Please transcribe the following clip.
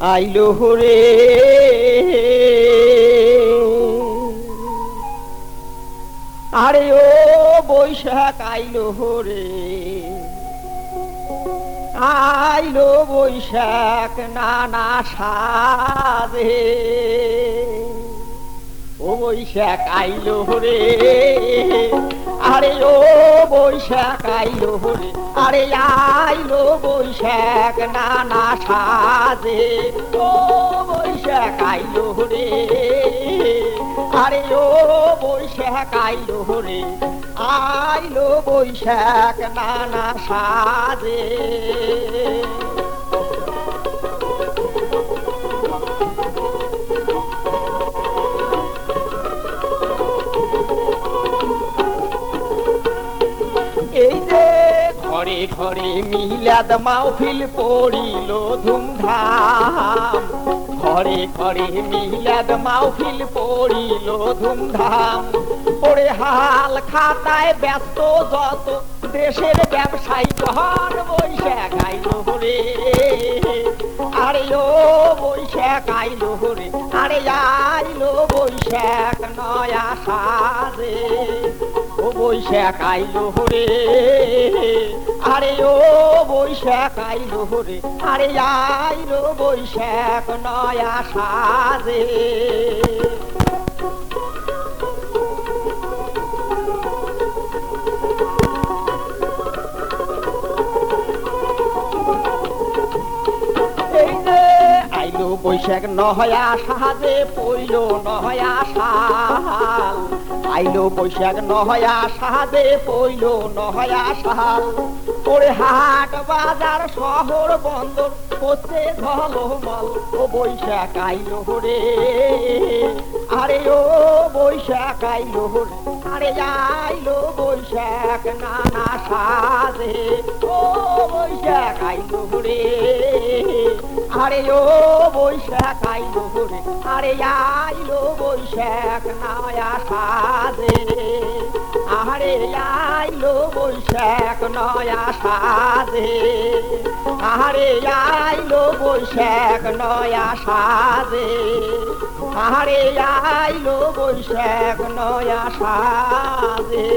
আইলো হরে। আরে ও বৈশাখ আইলো হরে। আইলো বৈশাখ নানা সাধে ও বৈশাখ আইলো হরে, আরে ও বৈশাখ আইলো হরে, আরে আইলো বৈশাখ নানা সাজে। ও বৈশাখ আইলো হরে, আরে ও বৈশাখ আইলো হরে, আইলো বৈশাখ নানা সাজে। এই যে ঘরে ঘরে মিলাদ মাহফিল পড়িল ধুমধাম। ঘরে ঘরে মিলাদ মাহফিল পড়িল ধুমধাম। পড়ে হাল খাতায় ব্যস্ত যত দেশের ব্যবসায়ী ঘর বৈশাখ আইলো রে। আরে ও বৈশাখ আইলো রে, আরে আইলো বৈশাখ নয়া সাজে। ও বৈশাখ আইলো রে আরে ও বৈশাখ আইলো রে আরে আইলো বৈশাখ নয়া সাজে। বৈশাখ নহয়া সাহায্যে পইল নহয়া সাল। আইলো বৈশাখ, নহয়া সাহায্যে পইল নহয়া সাল ওরে হাট বাজার, শহর বন্দর করছে ঝলমল ও বৈশাখ আইলো রে, আরে ও বৈশাখ আইলো রে, আরে আইলো বৈশাখ নানা সাজে। ও বৈশাখ আইলো রে আরে ও বৈশাখ আইলো রে আরে আইলো বৈশাখ, নয়া সাজে। আরে আইলো বৈশাখ, নয়া সাজে। আরে আইলো বৈশাখ, নয়া সাজে। আরে আইলো বৈশাখ, নয়া সাজে।